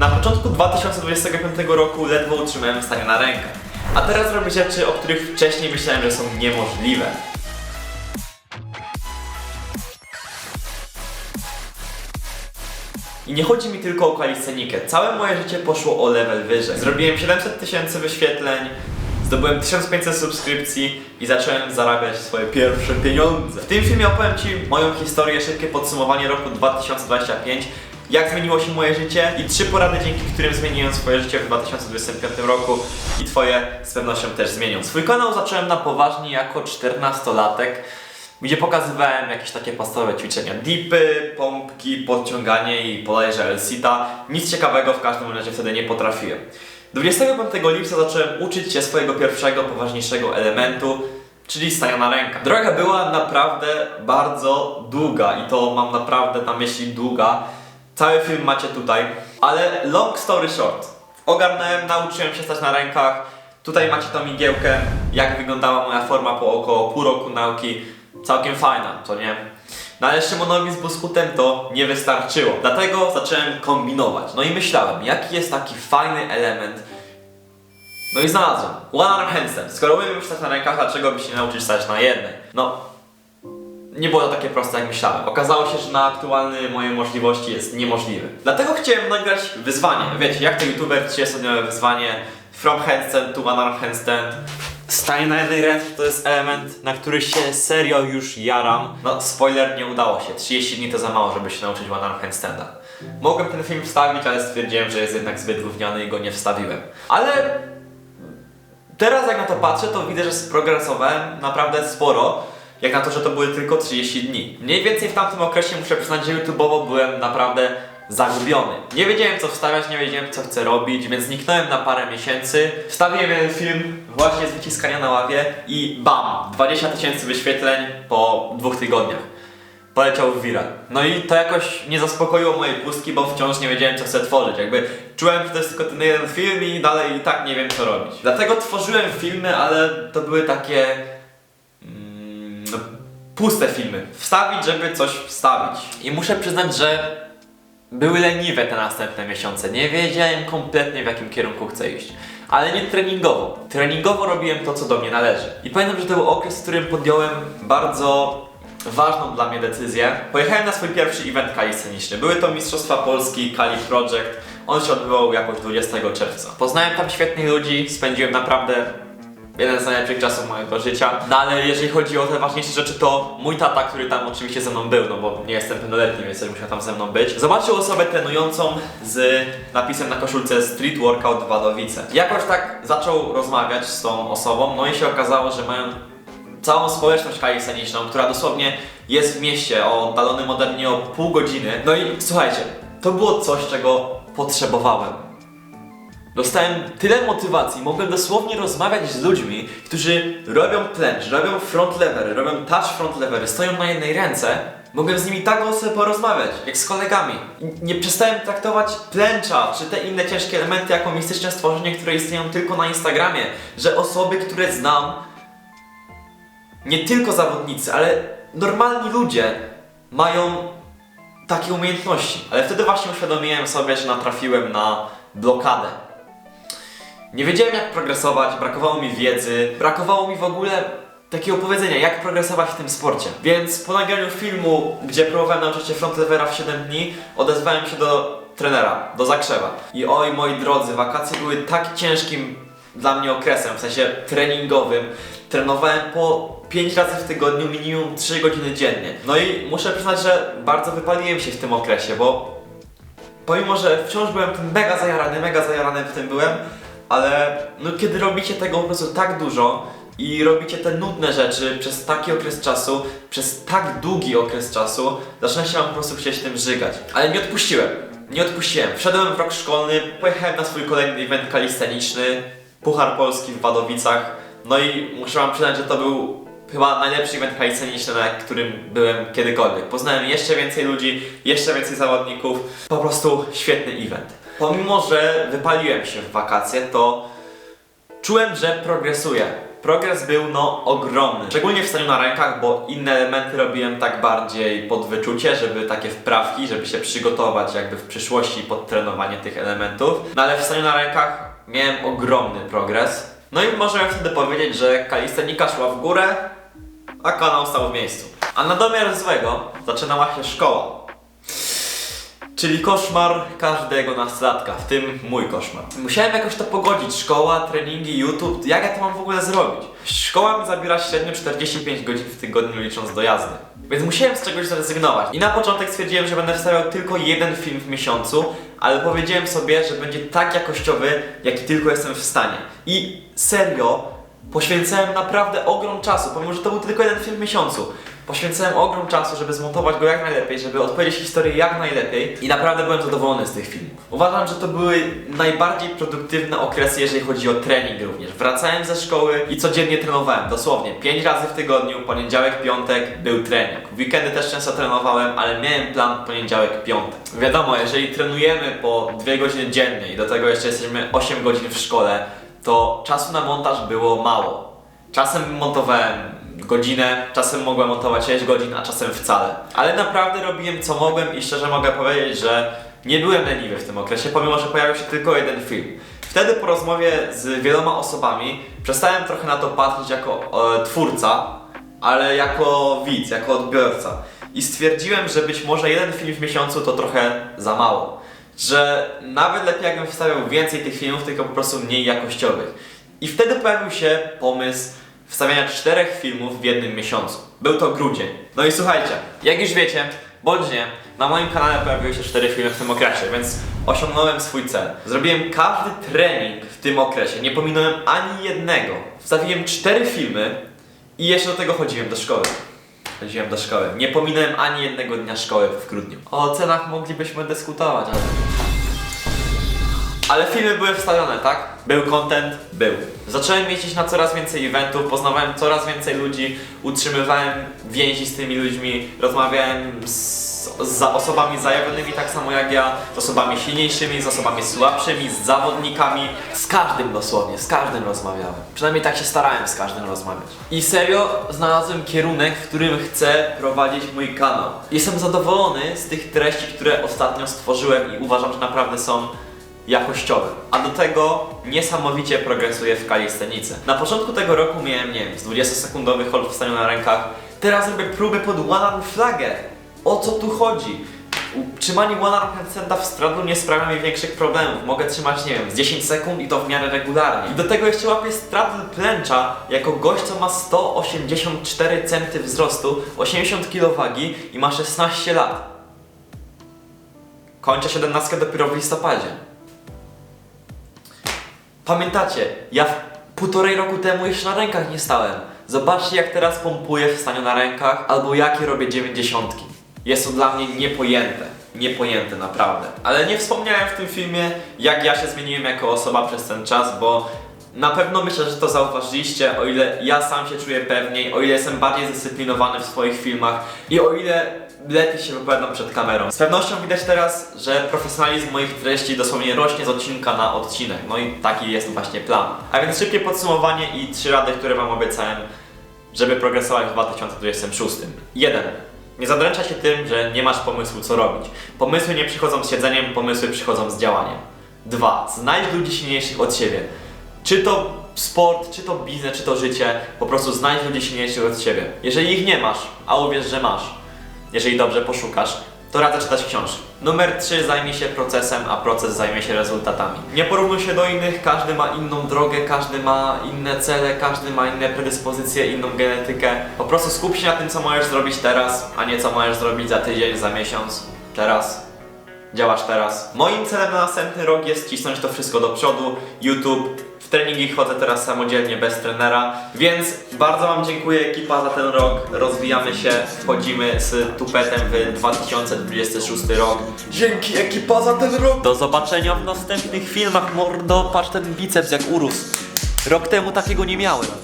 Na początku 2025 roku ledwo utrzymałem stanie na rękach. A teraz robię rzeczy, o których wcześniej myślałem, że są niemożliwe. I nie chodzi mi tylko o kaliscenikę. Całe moje życie poszło o level wyżej. Zrobiłem 700 tysięcy wyświetleń, zdobyłem 1500 subskrypcji i zacząłem zarabiać swoje pierwsze pieniądze. W tym filmie opowiem Ci moją historię, szybkie podsumowanie roku 2025, jak zmieniło się moje życie i trzy porady, dzięki którym zmieniłem swoje życie w 2025 roku i Twoje z pewnością też zmienią. Swój kanał zacząłem na poważnie jako 14-latek gdzie pokazywałem jakieś takie podstawowe ćwiczenia dipy, pompki, podciąganie i bodajże L-sita. Nic ciekawego w każdym razie wtedy nie potrafiłem. 25 lipca zacząłem uczyć się swojego pierwszego, poważniejszego elementu, czyli stania na rękach. Droga była naprawdę bardzo długa i to mam naprawdę na myśli długa. Cały film macie tutaj, ale long story short. Ogarnąłem, nauczyłem się stać na rękach. Tutaj macie tą igiełkę, jak wyglądała moja forma po około pół roku nauki. Całkiem fajna, to nie? No ale Szymonowi z Buskutem to nie wystarczyło. Dlatego zacząłem kombinować. No i myślałem, jaki jest taki fajny element. No i znalazłem. One arm handstand. Skoro umiem stać na rękach, dlaczego by się nauczyć stać na jednej? No, nie było to takie proste jak myślałem. Okazało się, że na aktualne moje możliwości jest niemożliwe. Dlatego chciałem nagrać wyzwanie. Wiecie, jak to youtuber 30-dniowe wyzwanie from handstand to one arm handstand. Stań na jednej ręce to jest element, na który się serio już jaram. No, spoiler, nie udało się. 30 dni to za mało, żeby się nauczyć one arm handstanda. Mogłem ten film wstawić, ale stwierdziłem, że jest jednak zbyt gówniany i go nie wstawiłem. Ale Teraz jak na to patrzę, to widzę, że sprogresowałem naprawdę sporo. Jak na to, że to były tylko 30 dni. Mniej więcej w tamtym okresie muszę przyznać, że YouTube'owo byłem naprawdę zagubiony. Nie wiedziałem co wstawiać, nie wiedziałem co chcę robić, więc zniknąłem na parę miesięcy. Wstawiłem jeden film właśnie z wyciskania na ławie i bam! 20 tysięcy wyświetleń po dwóch tygodniach. Poleciał w viral. No i to jakoś nie zaspokoiło mojej pustki, bo wciąż nie wiedziałem co chcę tworzyć. Jakby czułem, że to jest tylko ten jeden film i dalej i tak nie wiem co robić. Dlatego tworzyłem filmy, ale to były takie puste filmy. Wstawić, żeby coś wstawić. I muszę przyznać, że były leniwe te następne miesiące. Nie wiedziałem kompletnie w jakim kierunku chcę iść. Ale nie treningowo. Treningowo robiłem to, co do mnie należy. I pamiętam, że to był okres, w którym podjąłem bardzo ważną dla mnie decyzję. Pojechałem na swój pierwszy event kalisceniczny. Były to Mistrzostwa Polski Kali Project. On się odbywał jakoś 20 czerwca. Poznałem tam świetnych ludzi, spędziłem naprawdę jeden z najlepszych czasów mojego życia. No ale jeżeli chodzi o te ważniejsze rzeczy, to mój tata, który tam oczywiście ze mną był, no bo nie jestem pełnoletni, więc musiał tam ze mną być, zobaczył osobę trenującą z napisem na koszulce Street Workout Wadowice. Jakoś tak zaczął rozmawiać z tą osobą, no i się okazało, że mają całą społeczność kalisceniczną, która dosłownie jest w mieście oddalonym ode mnie o pół godziny. No i słuchajcie, to było coś, czego potrzebowałem. Dostałem tyle motywacji, mogłem dosłownie rozmawiać z ludźmi, którzy robią plęcz, robią front levery, robią touch front levery, stoją na jednej ręce. Mogłem z nimi tak sobie porozmawiać, jak z kolegami. Nie przestałem traktować plęcza, czy te inne ciężkie elementy jako mistyczne stworzenie, które istnieją tylko na Instagramie. Że osoby, które znam, nie tylko zawodnicy, ale normalni ludzie mają takie umiejętności. Ale wtedy właśnie uświadomiłem sobie, że natrafiłem na blokadę. Nie wiedziałem jak progresować, brakowało mi wiedzy, brakowało mi w ogóle takiego powiedzenia, jak progresować w tym sporcie. Więc po nagraniu filmu, gdzie próbowałem nauczyć się front levera w 7 dni, odezwałem się do trenera, do Zakrzewa. I oj moi drodzy, wakacje były tak ciężkim dla mnie okresem, w sensie treningowym. Trenowałem po 5 razy w tygodniu, minimum 3 godziny dziennie. No i muszę przyznać, że bardzo wypaliłem się w tym okresie, bo pomimo, że wciąż byłem mega zajarany, mega zajarany w tym byłem, ale no kiedy robicie tego po prostu tak dużo i robicie te nudne rzeczy przez taki okres czasu, przez tak długi okres czasu, zaczyna się wam po prostu chcieć tym żygać. Ale nie odpuściłem. Nie odpuściłem. Wszedłem w rok szkolny, pojechałem na swój kolejny event kalisteniczny, Puchar Polski w Wadowicach. No i muszę wam przyznać, że to był chyba najlepszy event kalisceniczny, na którym byłem kiedykolwiek. Poznałem jeszcze więcej ludzi, jeszcze więcej zawodników. Po prostu świetny event. Pomimo, że wypaliłem się w wakacje, to czułem, że progresuję. progres był no ogromny. Szczególnie w staniu na rękach, bo inne elementy robiłem tak bardziej pod wyczucie, żeby takie wprawki, żeby się przygotować jakby w przyszłości pod trenowanie tych elementów. No ale w staniu na rękach miałem ogromny progres. No i możemy wtedy powiedzieć, że kalistenika szła w górę, a kanał stał w miejscu. A na domiar złego zaczynała się szkoła. Czyli koszmar każdego nastolatka, w tym mój koszmar. Musiałem jakoś to pogodzić. Szkoła, treningi, YouTube. Jak ja to mam w ogóle zrobić? Szkoła mi zabiera średnio 45 godzin w tygodniu licząc do jazdy. Więc musiałem z czegoś zrezygnować. I na początek stwierdziłem, że będę wstawiał tylko jeden film w miesiącu, ale powiedziałem sobie, że będzie tak jakościowy, jaki tylko jestem w stanie. I serio, poświęcałem naprawdę ogrom czasu, pomimo że to był tylko jeden film w miesiącu. Poświęcałem ogrom czasu, żeby zmontować go jak najlepiej, żeby odpowiedzieć historię jak najlepiej i naprawdę byłem zadowolony z tych filmów. Uważam, że to były najbardziej produktywne okresy, jeżeli chodzi o trening również. Wracałem ze szkoły i codziennie trenowałem, dosłownie 5 razy w tygodniu, poniedziałek, piątek był trening. W weekendy też często trenowałem, ale miałem plan poniedziałek, piątek. Wiadomo, jeżeli trenujemy po 2 godziny dziennie i do tego jeszcze jesteśmy 8 godzin w szkole, to czasu na montaż było mało. Czasem montowałem godzinę, czasem mogłem montować 6 godzin, a czasem wcale. Ale naprawdę robiłem co mogłem i szczerze mogę powiedzieć, że nie byłem leniwy w tym okresie, pomimo że pojawił się tylko jeden film. Wtedy po rozmowie z wieloma osobami przestałem trochę na to patrzeć jako e, twórca, ale jako widz, jako odbiorca. I stwierdziłem, że być może jeden film w miesiącu to trochę za mało. Że nawet lepiej jakbym wstawiał więcej tych filmów, tylko po prostu mniej jakościowych. I wtedy pojawił się pomysł wstawiania czterech filmów w jednym miesiącu. Był to grudzień. No i słuchajcie, jak już wiecie, bądź nie, na moim kanale pojawiły się cztery filmy w tym okresie, więc osiągnąłem swój cel. Zrobiłem każdy trening w tym okresie, nie pominąłem ani jednego. Wstawiłem cztery filmy i jeszcze do tego chodziłem do szkoły. Chodziłem do szkoły. Nie pominąłem ani jednego dnia szkoły w grudniu. O cenach moglibyśmy dyskutować, ale... Ale filmy były wstawione, tak? Był content? Był. Zacząłem jeździć na coraz więcej eventów, poznawałem coraz więcej ludzi, utrzymywałem więzi z tymi ludźmi, rozmawiałem z, z osobami zajawionymi tak samo jak ja, z osobami silniejszymi, z osobami słabszymi, z zawodnikami. Z każdym dosłownie, z każdym rozmawiałem. Przynajmniej tak się starałem z każdym rozmawiać. I serio znalazłem kierunek, w którym chcę prowadzić mój kanał. Jestem zadowolony z tych treści, które ostatnio stworzyłem i uważam, że naprawdę są jakościowy. A do tego niesamowicie progresuje w kalistenice. Na początku tego roku miałem, nie wiem, z 20-sekundowy hold w staniu na rękach. Teraz robię próby pod one flagę. O co tu chodzi? Trzymanie one arm handstanda w stradlu nie sprawia mi większych problemów. Mogę trzymać, nie wiem, z 10 sekund i to w miarę regularnie. I do tego jeszcze łapię straddle plęcza jako gość, co ma 184 cm wzrostu, 80 kg wagi i ma 16 lat. Kończę 17 dopiero w listopadzie. Pamiętacie, ja półtorej roku temu jeszcze na rękach nie stałem. Zobaczcie jak teraz pompuję w staniu na rękach, albo jakie robię dziewięćdziesiątki. Jest to dla mnie niepojęte. Niepojęte, naprawdę. Ale nie wspomniałem w tym filmie, jak ja się zmieniłem jako osoba przez ten czas, bo na pewno myślę, że to zauważyliście, o ile ja sam się czuję pewniej, o ile jestem bardziej zdyscyplinowany w swoich filmach i o ile lepiej się wypowiadam przed kamerą. Z pewnością widać teraz, że profesjonalizm moich treści dosłownie rośnie z odcinka na odcinek. No i taki jest właśnie plan. A więc szybkie podsumowanie i trzy rady, które Wam obiecałem, żeby progresować w 2026. 1. Nie zadręczaj się tym, że nie masz pomysłu co robić. Pomysły nie przychodzą z siedzeniem, pomysły przychodzą z działaniem. 2. Znajdź ludzi silniejszych od siebie. Czy to sport, czy to biznes, czy to życie, po prostu znajdź ludzi silniejszych od siebie. Jeżeli ich nie masz, a uwierz, że masz, jeżeli dobrze poszukasz, to radzę czytać książki. Numer 3 zajmie się procesem, a proces zajmie się rezultatami. Nie porównuj się do innych, każdy ma inną drogę, każdy ma inne cele, każdy ma inne predyspozycje, inną genetykę. Po prostu skup się na tym, co możesz zrobić teraz, a nie co możesz zrobić za tydzień, za miesiąc, teraz. Działasz teraz. Moim celem na następny rok jest cisnąć to wszystko do przodu. YouTube. W treningi chodzę teraz samodzielnie, bez trenera. Więc bardzo Wam dziękuję ekipa za ten rok. Rozwijamy się, wchodzimy z tupetem w 2026 rok. Dzięki ekipa za ten rok. Do zobaczenia w następnych filmach, mordo. Patrz ten biceps jak urósł. Rok temu takiego nie miałem.